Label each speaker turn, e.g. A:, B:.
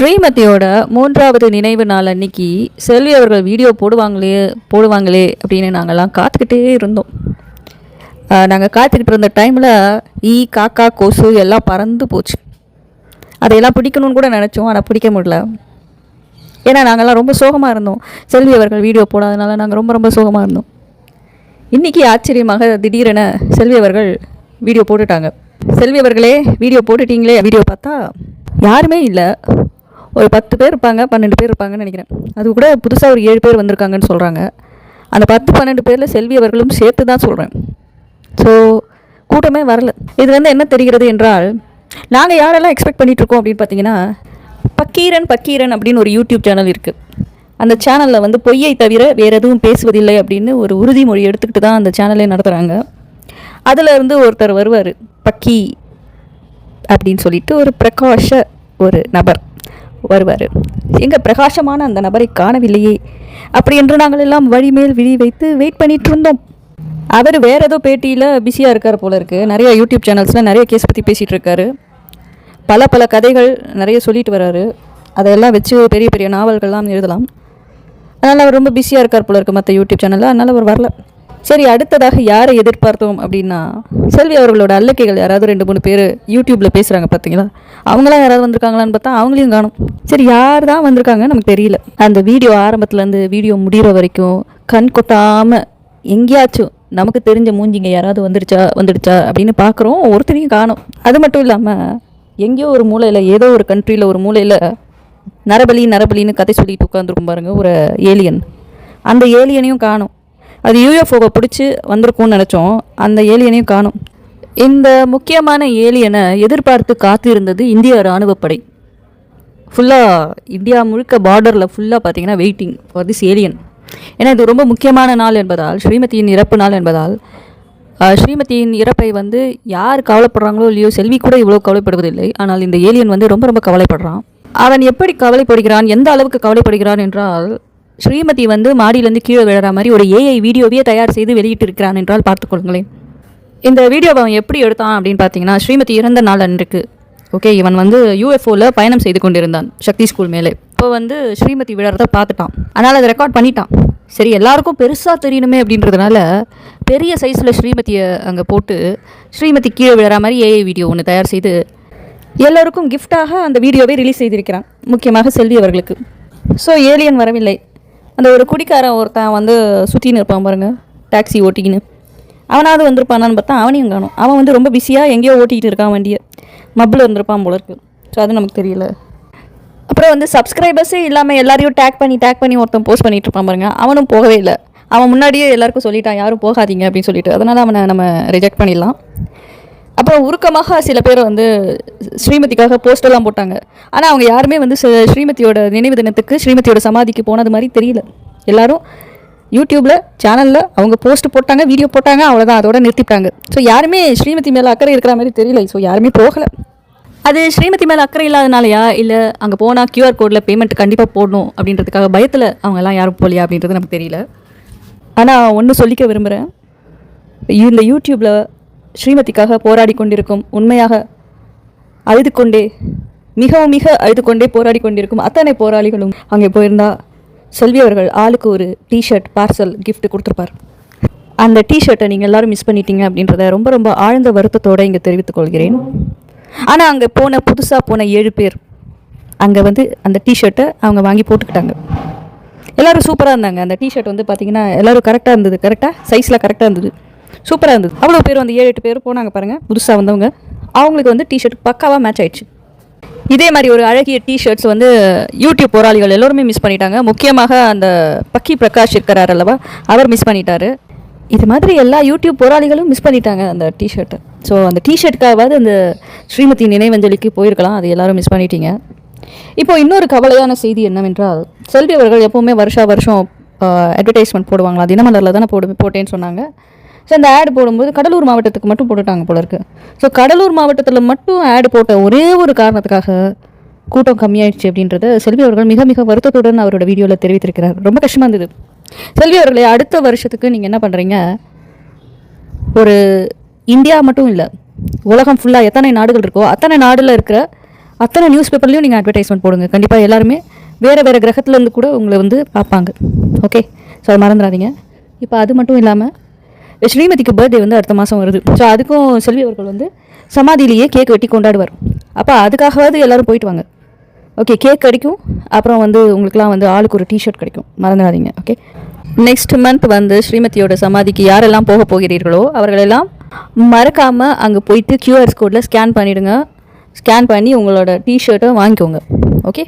A: ஸ்ரீமதியோட மூன்றாவது நினைவு நாள் அன்னைக்கு செல்வி அவர்கள் வீடியோ போடுவாங்களே போடுவாங்களே அப்படின்னு நாங்கள்லாம் காத்துக்கிட்டே இருந்தோம். நாங்கள் காத்துக்கிட்டு இருந்த டைமில் ஈ காக்கா கொசு எல்லாம் பறந்து போச்சு. அதையெல்லாம் பிடிக்கணும்னு கூட நினச்சோம் ஆனால் பிடிக்க முடியல. ஏன்னா நாங்கள்லாம் ரொம்ப சோகமாக இருந்தோம். செல்வி அவர்கள் வீடியோ போடாதனால நாங்கள் ரொம்ப ரொம்ப சோகமாக இருந்தோம். இன்றைக்கி ஆச்சரியமாக திடீரென செல்வி அவர்கள் வீடியோ போட்டுட்டாங்க. செல்வி அவர்களே வீடியோ போட்டுட்டீங்களே வீடியோ பார்த்தா யாருமே இல்லை. ஒரு பத்து பேர் இருப்பாங்க பன்னெண்டு பேர் இருப்பாங்கன்னு நினைக்கிறேன். அது கூட புதுசாக ஒரு ஏழு பேர் வந்திருக்காங்கன்னு சொல்கிறாங்க அந்த பத்து பன்னெண்டு பேரில் செல்வி அவர்களும் சேர்த்து தான் சொல்கிறேன் ஸோ கூட்டமே வரல. இது வந்து என்ன தெரிகிறது என்றால் நாங்கள் யாரெல்லாம் எக்ஸ்பெக்ட் பண்ணிகிட்ருக்கோம் இருக்கோம் அப்படின்னு பார்த்தீங்கன்னா பக்கீரன் பக்கீரன் அப்படின்னு ஒரு யூடியூப் சேனல் இருக்குது அந்த சேனலில் வந்து பொய்யை தவிர வேறு எதுவும் பேசுவதில்லை அப்படின்னு ஒரு உறுதிமொழி எடுத்துக்கிட்டு தான் அந்த சேனலே நடத்துகிறாங்க அதில் இருந்து ஒருத்தர் வருவார் பக்கி அப்படின்னு சொல்லிட்டு ஒரு பிரகாஷ ஒரு நபர். வருவார். எங்கள் பிரகாசமான அந்த நபரை காணவில்லையே. அப்படி என்று நாங்கள் எல்லாம் வழிமேல் விழி வைத்து வெயிட் பண்ணிட்டு இருந்தோம். அவர் வேறு ஏதோ பேட்டியில் பிஸியாக இருக்கார் போல இருக்குது நிறைய யூடியூப் சேனல்ஸில் நிறைய கேஸ் பற்றி பேசிகிட்டு இருக்காரு. பல பல கதைகள் நிறைய சொல்லிட்டு வராரு. அதையெல்லாம் வச்சு பெரிய பெரிய நாவல்கள்லாம் எழுதலாம். அதனால் அவர் ரொம்ப பிஸியாக இருக்கார் போல இருக்குது மற்ற யூடியூப் சேனலில் அதனால் அவர் வரல. சரி அடுத்ததாக யாரை எதிர்பார்த்தோம் அப்படின்னா செல்வி அவர்களோட அல்லக்கைகள் யாராவது ரெண்டு மூணு பேர் யூடியூப்பில் பேசுகிறாங்க பார்த்தீங்களா அவங்களாம் யாராவது வந்திருக்காங்களான்னு பார்த்தா அவங்களையும் காணும். சரி யார் தான் வந்திருக்காங்க நமக்கு தெரியல. அந்த வீடியோ ஆரம்பத்துலேருந்து வீடியோ முடிகிற வரைக்கும் கண் கொட்டாமல் எங்கேயாச்சும் நமக்கு தெரிஞ்ச மூஞ்சிங்க யாராவது வந்துடுச்சா வந்துடுச்சா அப்படின்னு பார்க்குறோம். ஒருத்தரையும் காணும். அது மட்டும் இல்லாமல் எங்கேயோ ஒரு மூலையில் ஏதோ ஒரு கண்ட்ரியில் ஒரு மூலையில் நரபலி நரபலின்னு கதை சொல்லிட்டு உட்காந்துருக்கும் பாருங்கள் ஒரு ஏலியன் அந்த ஏலியனையும் காணும். அது யூஎஃப்ஓவை பிடிச்சி வந்திருக்கும்னு நினச்சோம். அந்த ஏலியனையும் காணும். இந்த முக்கியமான ஏலியனை எதிர்பார்த்து காத்திருந்தது இந்திய இராணுவப்படை ஃபுல்லாக இந்தியா முழுக்க பார்டரில் ஃபுல்லாக பார்த்தீங்கன்னா வெயிட்டிங் ஃபார் திஸ் ஏலியன் ஏன்னா இது ரொம்ப முக்கியமான நாள் என்பதால் ஸ்ரீமதியின் இறப்பு நாள் என்பதால் ஸ்ரீமதியின் இறப்பை வந்து யார் கவலைப்படுறாங்களோ இல்லையோ செல்வி கூட இவ்வளோ கவலைப்படுவதில்லை. ஆனால் இந்த ஏலியன் வந்து ரொம்ப ரொம்ப கவலைப்படுறான். அவன் எப்படி கவலைப்படுகிறான்? எந்த அளவுக்கு கவலைப்படுகிறான் என்றால் ஸ்ரீமதி வந்து மாடியிலேருந்து கீழே விழுற மாதிரி ஒரு ஏஐ வீடியோவையே தயார் செய்து வெளியிட்டிருக்கிறான் என்றால் பார்த்துக்கொள்ளுங்களேன். இந்த வீடியோவை அவன் எப்படி எடுத்தான் அப்படின்னு பார்த்தீங்கன்னா ஸ்ரீமதி இறந்த நாள் அன்றைக்கு ஓகே இவன் வந்து யூஎஃப்ஓவில் பயணம் செய்து கொண்டிருந்தான் சக்தி ஸ்கூல் மேலே. இப்போ வந்து ஸ்ரீமதி விழறத பார்த்துட்டான். அதனால் அதை ரெக்கார்ட் பண்ணிட்டான். சரி எல்லாருக்கும் பெருசாக தெரியணுமே அப்படின்றதுனால பெரிய சைஸில் ஸ்ரீமதியை அங்கே போட்டு ஸ்ரீமதி கீழே விழற மாதிரி ஏஐ வீடியோ ஒன்று தயார் செய்து எல்லோருக்கும் கிஃப்டாக அந்த வீடியோவை ரிலீஸ் செய்திருக்கிறான் முக்கியமாக செல்வி அவர்களுக்கு. ஸோ ஏலியன் வரவில்லை. அந்த ஒரு குடிக்காரன் ஒருத்தன் வந்து சுற்றின்னு இருப்பான் பாருங்கள் டாக்ஸி ஓட்டிக்கின்னு. அவனாவது வந்திருப்பானான்னு பார்த்தா அவனையும் காணும். அவன் வந்து ரொம்ப பிஸியாக எங்கேயோ ஓட்டிகிட்டு இருக்கான் வண்டியை. மப்பில் இருந்திருப்பான் போல இருக்கு. ஸோ அது நமக்கு தெரியல. அப்புறம் வந்து சப்ஸ்கிரைபர்ஸே இல்லாமல் எல்லாரையும் டேக் பண்ணி டேக் பண்ணி ஒருத்தன் போஸ்ட் பண்ணிட்டு இருப்பான் பாருங்க. அவனும் போகவே இல்லை. அவன் முன்னாடியே எல்லாருக்கும் சொல்லிட்டான் யாரும் போகாதீங்க அப்படின்னு சொல்லிட்டு. அதனால் அவனை நம்ம ரிஜெக்ட் பண்ணிடலாம். அப்புறம் உருக்கமாக சில பேர் வந்து ஸ்ரீமதிக்காக போஸ்டெல்லாம் போட்டாங்க. ஆனால் அவங்க யாருமே வந்து ஸ்ரீமதியோட நினைவு தினத்துக்கு ஸ்ரீமதியோட சமாதிக்கு போனது மாதிரி தெரியல. எல்லாரும் யூடியூப்பில் சேனலில் அவங்க போஸ்ட் போட்டாங்க வீடியோ போட்டாங்க அவ்வளோதான் அதோட நிறுத்திட்டாங்க. ஸோ யாருமே ஸ்ரீமதி மேலே அக்கறை இருக்கிற மாதிரி தெரியல. ஸோ யாருமே போகலை. அது ஸ்ரீமதி மேலே அக்கறை இல்லாதனாலயா? இல்லை அங்கே போனால் கியூஆர் கோடில் பேமெண்ட் கண்டிப்பாக போடணும் அப்படின்றதுக்காக பயத்தில் அவங்கெல்லாம் யாரும் போகலையா அப்படின்றது நமக்கு தெரியல. ஆனால் ஒன்று சொல்லிக்க விரும்புகிறேன் இந்த யூடியூப்பில் ஸ்ரீமதிக்காக போராடி கொண்டிருக்கும் உண்மையாக அழுது கொண்டே மிகவும் மிக அழுது கொண்டே போராடி கொண்டிருக்கும் அத்தனை போராளிகளும் அங்கே போயிருந்தா செல்வி அவர்கள் ஆளுக்கு ஒரு டிஷர்ட் பார்சல் கிஃப்ட் கொடுத்துருப்பார். அந்த டிஷர்ட்டை நீங்கள் எல்லாரும் மிஸ் பண்ணிட்டீங்க அப்படின்றத ரொம்ப ரொம்ப ஆழ்ந்த வருத்தத்தோடு இங்கே தெரிவித்துக் கொள்கிறேன். ஆனால் அங்கே போன புதுசாக போன ஏழு பேர் அங்கே வந்து அந்த டிஷர்ட்டை அவங்க வாங்கி போட்டுக்கிட்டாங்க. எல்லோரும் சூப்பராக இருந்தாங்க. அந்த டிஷர்ட் வந்து பார்த்தீங்கன்னா எல்லாரும் கரெக்டாக இருந்தது. கரெக்டாக சைஸில் கரெக்டாக இருந்தது. சூப்பராக இருந்தது. அவ்வளோ பேர் வந்து ஏழு எட்டு பேர் போனாங்க பாருங்கள் புதுசாக வந்தவங்க. அவங்களுக்கு வந்து டிஷர்ட் பக்காவாக மேட்ச் ஆயிடுச்சு. இதே மாதிரி ஒரு அழகிய டிஷர்ட்ஸ் வந்து யூடியூப் போராளிகள் எல்லோருமே மிஸ் பண்ணிட்டாங்க. முக்கியமாக அந்த பக்கி பிரகாஷ் இருக்கிறார் அல்லவா? அவர் மிஸ் பண்ணிட்டாரு. இது மாதிரி எல்லா யூடியூப் போராளிகளும் மிஸ் பண்ணிட்டாங்க அந்த டிஷர்ட்டை ஸோ அந்த டிஷர்ட்காவது அந்த ஸ்ரீமதி நினைவஞ்சலிக்கு போயிருக்கலாம். அது எல்லாரும் மிஸ் பண்ணிட்டீங்க. இப்போ இன்னொரு கவலையான செய்தி என்னவென்றால் செல்வி அவர்கள் எப்போவுமே வருஷா வருஷம் அட்வர்டைஸ்மெண்ட் போடுவாங்களா? தினமலரில் தானே போடு போட்டேன்னு சொன்னாங்க. ஸோ அந்த ஆடு போடும்போது கடலூர் மாவட்டத்துக்கு மட்டும் போட்டுட்டாங்க போல இருக்குது ஸோ கடலூர் மாவட்டத்தில் மட்டும் ஆடு போட்ட ஒரே ஒரு காரணத்துக்காக கூட்டம் கம்மியாயிடுச்சு அப்படின்றத செல்வி அவர்கள் மிக மிக வருத்தத்துடன் அவரோட வீடியோவில் தெரிவித்திருக்கிறார். ரொம்ப கஷ்டமாக இருந்தது. செல்வி அவர்களே அடுத்த வருஷத்துக்கு நீங்கள் என்ன பண்ணுறீங்க ஒரு இந்தியா மட்டும் இல்லை உலகம் ஃபுல்லாக எத்தனை நாடுகள் இருக்கோ அத்தனை நாடில் இருக்கிற அத்தனை நியூஸ் பேப்பர்லேயும் நீங்கள் அட்வர்டைஸ்மெண்ட் போடுங்க. கண்டிப்பாக எல்லாருமே வேறு வேறு கிரகத்துலேருந்து கூட உங்களை வந்து பார்ப்பாங்க. ஓகே ஸோ அதை மறந்துடாதீங்க. இப்போ அது மட்டும் இல்லாமல் ஸ்ரீமதிக்கு பர்த்டே வந்து அடுத்த மாதம் வருது. ஸோ அதுக்கும் செல்வி அவர்கள் வந்து சமாதியிலேயே கேக் வெட்டி கொண்டாடுவார். அப்போ அதுக்காகவாவது எல்லோரும் போயிட்டு வாங்க. ஓகே கேக் கிடைக்கும். அப்புறம் வந்து உங்களுக்குலாம் வந்து ஆளுக்கு ஒரு டிஷர்ட் கிடைக்கும். மறந்துடாதீங்க ஓகே நெக்ஸ்ட் மந்த் வந்து ஸ்ரீமதியோட சமாதிக்கு யாரெல்லாம் போக போகிறீர்களோ அவர்களெல்லாம் மறக்காமல் அங்கே போயிட்டு கியூஆர் கோடில் ஸ்கேன் பண்ணிவிடுங்க ஸ்கேன் பண்ணி உங்களோட டிஷர்ட்டை வாங்கிக்கோங்க ஓகே